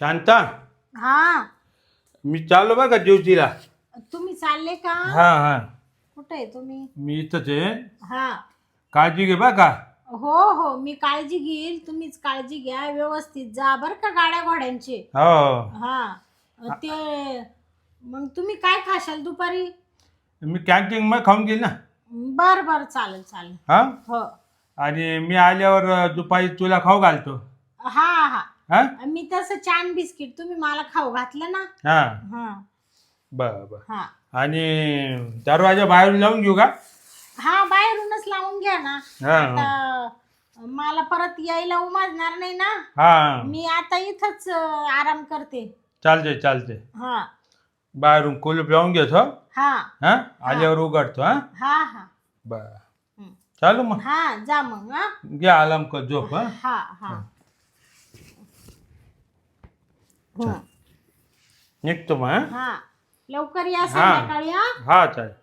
शांता? हा. मी चाललो बघा ड्युटीला तुम्ही चालले का? हा हा. कुठे आहे तुम्ही? मी इथंच आहे. हा. काळजी घे बा का. हो हो. मी काळजी घेईल. तुम्हीच काळजी घ्या. व्यवस्थित जा बर का गाड्या घोड्यांचे. हो. हा. ते मग तुम्ही काय खाशाल दुपारी? मी कॅन्टीन मग खाऊन घेईल ना. बर बर. चालेल चालेल. हा? हो. आणि मी आल्यावर दुपारी तुला खाऊ घालतो. हा हा. हा? मी तसं छान बिस्किट तुम्ही मला खाऊ घातलं ना? हा. हा. बर बर. हा. आणि दरवाजा बाहेरून लावून घेऊ का? हा बाहेरूनच लावून घ्या ना. हा. आता मला परत यायला उमाजणार नाही ना? हा. मी आता इथंच अं, आराम करते. चालते चालते हा. बाहेरून कुलूप लावून घेतो. हा. हा? आल्यावर उघडतो हा? हा हा. बर. हं. चालू मग. हा जा मग हा. घे आलाम कर झोप हा हा. हा हं. निघतो मग हा? हा. लवकर या संध्याकाळी हा? हा चालेल.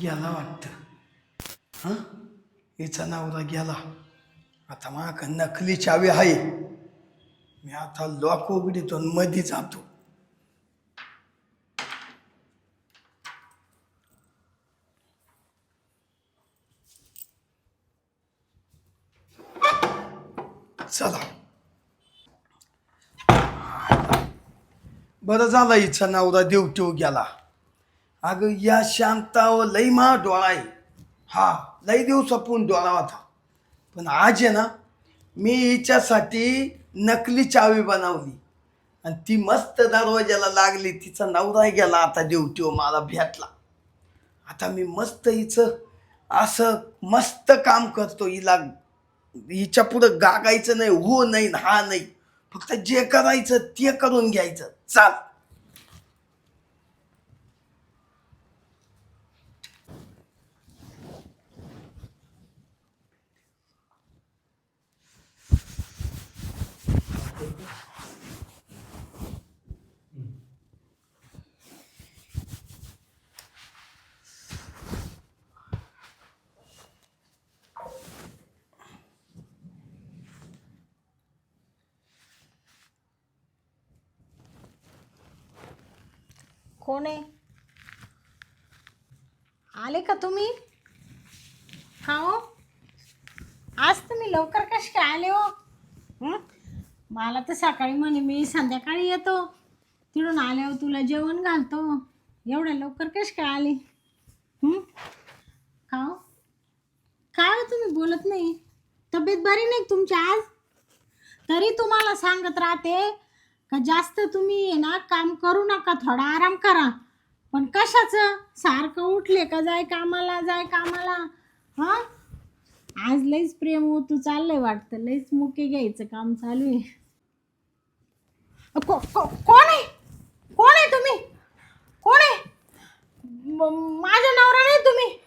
गेला वाटतं. हां? हिचा नवरा गेला. आता माग नकली चावी आहे. मी आता लॉक उघडीतो मधी जातो. चला. बरं झालं हिचा नवरा देवटीव गेला. अगं या शांतावर लई मा डोळा आहे. हा लई दिवस आपण डोळा होता. पण आज आहे ना मी हिच्यासाठी नकली चावी बनवली. आणि ती मस्त दरवाज्याला लागली तिचा नवरा गेला आता ड्युटीवर मला भेटला. आता मी मस्त हिचं असं मस्त काम करतो हिला हिच्या पुढं गागायचं नाही हो नाही हा नाही. फक्त जे करायचं ते करून घ्यायचं. चाल. कोण आहे? आले का तुम्ही? हा हो. आज तुम्ही लवकर कसे काय आले हो? मला तर सकाळी म्हणे मी संध्याकाळी येतो. तिकडून आल्यावर हो, तुला जेवण घालतो. एवढ्या लवकर कसे काय आले? खाओ का हो. काय हो तुम्ही बोलत नाही? तब्येत बरी नाही तुमची आज? तरी तुम्हाला सांगत राहते का जास्त तुम्ही ना काम करू नका थोडा आराम करा. पण कशाचं? सारखं उठले का जाय कामाला जाय कामाला? हां? आज लईच प्रेम तू चाललंय वाटतं. लईच मुके घ्यायचं काम चालू आहे. को- को- कोण आहे? कोण आहे तुम्ही? कोण आहे? माझ्या माझा नवरा नाही तुम्ही?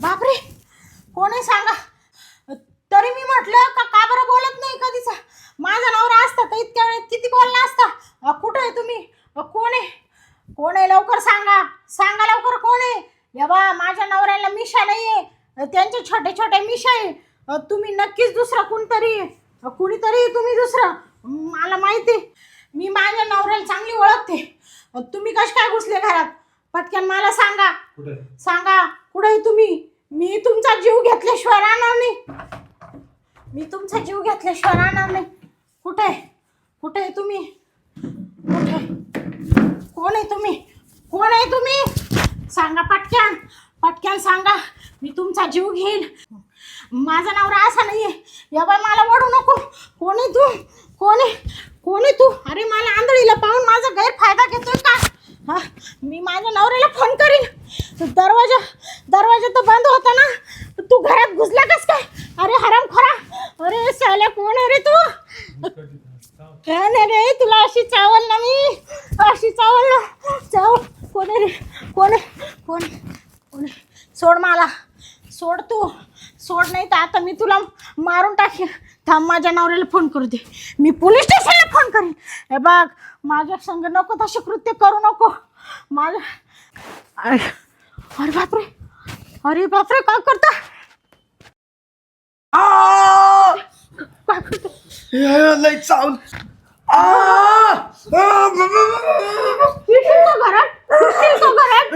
बापरे कोण आहे सांगा तरी मी म्हटलं का का बरं बोलत नाही कधीच माझा नवरा असता तर इतक्या वेळेत किती बोलला असता अ, कुठं आहे तुम्ही अ, कोण आहे कोण आहे लवकर सांगा सांगा लवकर कोण आहे या बा माझ्या नवऱ्याला मिशा नाही आहे त्यांचे छोटे छोटे मिशा आहे. तुम्ही नक्कीच दुसरं कोणतरी कुणीतरी तुम्ही दुसरं. मला माहिती. मी माझ्या नवऱ्याला चांगली ओळखते. तुम्ही कश काय घुसले घरात? पटकन मला सांगा. सांगा कुठे आहे तुम्ही? मी तुमचा जीव घेतल्याशिवाय राहणार नाही. मी तुमचा जीव घेतल्याशिवाय राहणार नाही. कुठे? कुठे आहे तुम्ही? कुठे? कोण आहे तुम्ही? कोण आहे तुम्ही? सांगा पटक्यान पटक्यान सांगा मी तुमचा जीव घेईन. माझा नवरा असा नाहीये. या बाय मला ओढू नको. कोणी तू? कोणी? कोणी तू? अरे मला आंधळीला पाहून माझा गैरफायदा घेतोय का? हा मी माझ्या नवऱ्याला फोन करीन. दरवाजा दरवाजा तर बंद होता ना. तू घरात घुसला कस काय? अरे हराम खरा. अरे साल्या कोण अरे रे तू? काय नाही रे तुला अशी चावल ना मी. अशी चावल ना. चावल. कोण रे? कोण कोण? सोड मला. सोड तू. सोड नाही तर आता मी तुला मारून टाकेन. थांब माझ्या नवऱ्याला फोन करू दे. मी पोलीस स्टेशनला फोन करीन. हे बघ माझ्या संग नको तसे कृत्य करू नको. माझ्या अरे अरे बापरे. अरे बापरे काय करता! काय करता? चावल घरात? येशील का घरात!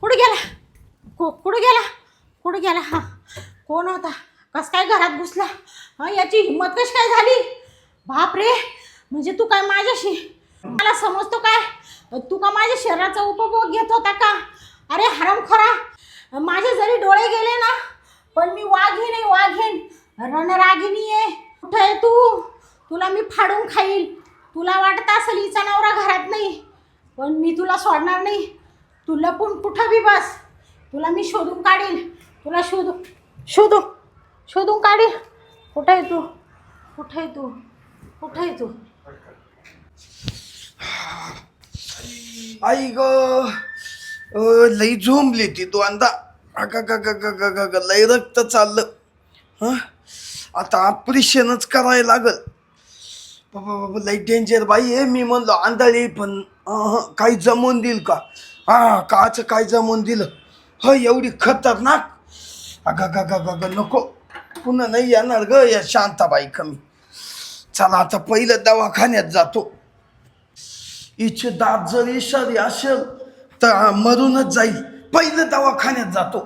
कुठे गेला? को कुठे गेला? कुठे गेला? हा. कोण होता? कस काय घरात घुसला? हा याची हिंमत कशी काय झाली? बाप रे! म्हणजे तू काय माझ्याशी? मला समजतो काय? तू का माझ्या शरीराचा उपभोग घेत होता का? अरे हरमखोरा माझे जरी डोळे गेले ना पण मी वाघीण आहे वाघीण. रणरागिणी आहे. कुठे आहे तू? तुला मी फाडून खाईल. तुला वाटत असेल हिचा नवरा घरात नाही. पण मी तुला सोडणार नाही. तू लपून कुठं बी बस. तुला मी शोधून काढील तुला शोधू शोधू शोधून काढील कुठं आहे तू? कुठं आहे तू? कुठं आहे तू? आई ग लई झोंबली ती दोनदा अग ग ग ग ग ग ग लई रक्त चाललं. हां? आता ऑपरेशनच करायला लागल. बाबा बाबा लई डेंजर बाई आहे मी म्हणलो आंधळी पण काही जमवून देईल का? हा काच काय जमवून दिलं? ह एवढी खतरनाक. अग ग ग ग ग नको. पुन्हा नाही येणार ग या शांताबाई कमी. चला आता पहिलं दवाखान्यात जातो. हिचे दात जर इशारी असेल तर मरूनच जाईल. पहिलं दवाखान्यात जातो.